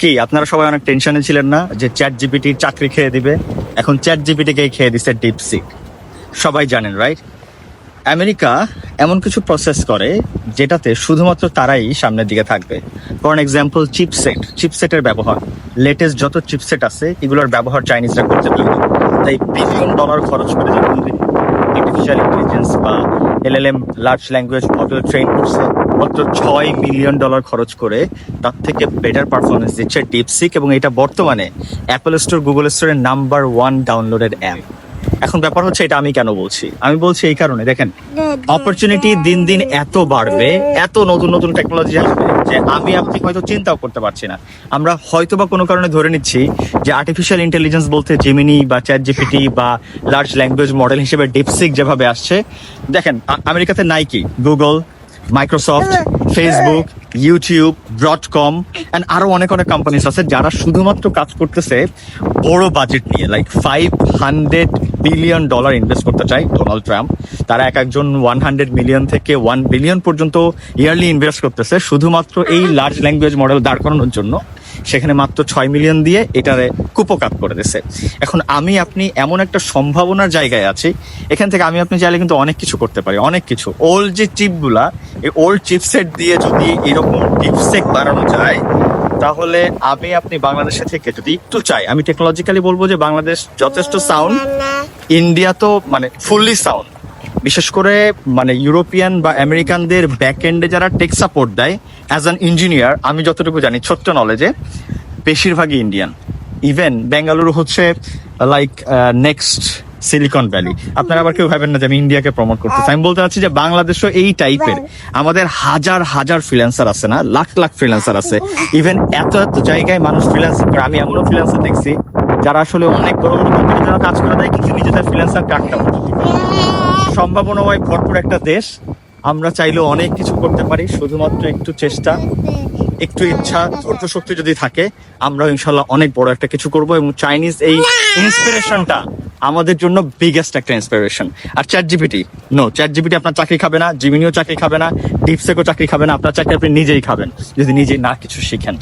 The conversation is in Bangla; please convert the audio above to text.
কি, আপনারা সবাই অনেক টেনশনে ছিলেন না যে চ্যাট জিপিটির চাকরি খেয়ে দিবে? এখন চ্যাট জিপিটিকে খেয়ে দিচ্ছে ডিপসিক সবাই জানেন রাইট আমেরিকা এমন কিছু প্রসেস করে যেটাতে শুধুমাত্র তারাই সামনের দিকে থাকবে। ফর এক্সাম্পল চিপসেট চিপসেটের ব্যবহার। লেটেস্ট যত চিপসেট আছে, এগুলোর ব্যবহার চাইনিজরা করতে পারে তাই বিলিয়ন ডলার খরচ করে যখন আর্টিফিশিয়াল ইন্টেলিজেন্স বা LLM large language model train করছে মাত্র ছয় মিলিয়ন ডলার খরচ করে তার থেকে বেটার পারফরমেন্স দিচ্ছে ডিপসিক এবং এটা বর্তমানে অ্যাপল স্টোর গুগল স্টোরের নাম্বার ওয়ান ডাউনলোডের অ্যাপ এখন ব্যাপার হচ্ছে এটা আমি কেন বলছি? আমি বলছি এই কারণে, দেখেন অপরচুনিটি দিন দিন এত বাড়বে, এত নতুন নতুন টেকনোলজি আসবে যে আমি আপনি হয়তো চিন্তাও করতে পারছি না। আমরা হয়তো বা কোনো কারণে ধরে নিচ্ছি যে আর্টিফিশিয়াল ইন্টেলিজেন্স বলতে জেমিনি বা চ্যাট জিপিটি বা লার্জ ল্যাঙ্গুয়েজ মডেল হিসেবে ডিপসিক যেভাবে আসছে, দেখেন আমেরিকাতে Nike Google Microsoft Facebook YouTube Broadcom and আরও অনেক অনেক কোম্পানিস আছে যারা শুধুমাত্র কাজ করতেছে বড় বাজেট নিয়ে like five hundred billion dollar invest করতে চায় ডোনাল্ড ট্রাম্প তারা এক একজন ওয়ান হান্ড্রেড মিলিয়ন থেকে ওয়ান বিলিয়ন পর্যন্ত ইয়ারলি ইনভেস্ট করতেছে শুধুমাত্র এই লার্জ ল্যাঙ্গুয়েজ মডেল দাঁড় করানোর জন্য। সেখানে মাত্র ছয় মিলিয়ন দিয়ে এটারে কুপকাত করে দিছে। এখন আমি আপনি এমন একটা সম্ভাবনার জায়গায় আছি এখান থেকে আমি আপনি চাইলে কিন্তু অনেক কিছু করতে পারি অনেক কিছু। ওল্ড যে চিপগুলা এই ওল্ড চিপসেট দিয়ে যদি এরকম ডিপসেক বানানো যায় তাহলে আমি আপনি বাংলাদেশে থেকে যদি একটু চাই আমি টেকনোলজিক্যালি বলব যে বাংলাদেশ যথেষ্ট সাউন্ড ইন্ডিয়া তো মানে ফুললি সাউন্ড বিশেষ করে মানে ইউরোপিয়ান বা আমেরিকানদের ব্যাক এন্ডে যারা টেক সাপোর্ট দেয় অ্যাজ অ্যান ইঞ্জিনিয়ার আমি যতটুকু জানি ছোট্ট নলেজে বেশিরভাগই ইন্ডিয়ান ইভেন বেঙ্গালুরু হচ্ছে লাইক নেক্সট সিলিকন ভ্যালি আপনারা আবার কেউ ভাবেন না যে আমি ইন্ডিয়াকে প্রমোট করতেছি। আমি বলতে চাচ্ছি যে বাংলাদেশও এই টাইপের আমাদের হাজার হাজার ফ্রিল্যান্সার আছে না? লাখ লাখ ফ্রিল্যান্সার আছে। ইভেন এত এত জায়গায় মানুষ ফ্রিল্যান্সার করে আমি এমনও ফ্রিল্যান্সার দেখছি যারা আসলে অনেক বড় বড় কোম্পানির জন্য কাজ করে দেয় কিন্তু নিজেদের ফ্রিল্যান্সার কাটটা সম্ভাবনাময় ভরপুর একটা দেশ, আমরা চাইলেও অনেক কিছু করতে পারি, শুধুমাত্র একটু চেষ্টা, একটু ইচ্ছা ধৈর্য শক্তি যদি থাকে আমরা ইনশাল্লাহ অনেক বড় একটা কিছু করব এবং চাইনিজ এই ইন্সপিরেশনটা আমাদের জন্য বিগেস্ট একটা ইন্সপিরেশন আর chat GPT no chat GPT আপনার চাকরি খাবে না জিমিনিও চাকরি খাবে না ডিপসেকও চাকরি খাবে না, আপনার চাকরি আপনি নিজেই খাবেন, যদি নিজেই না কিছু শিখেন।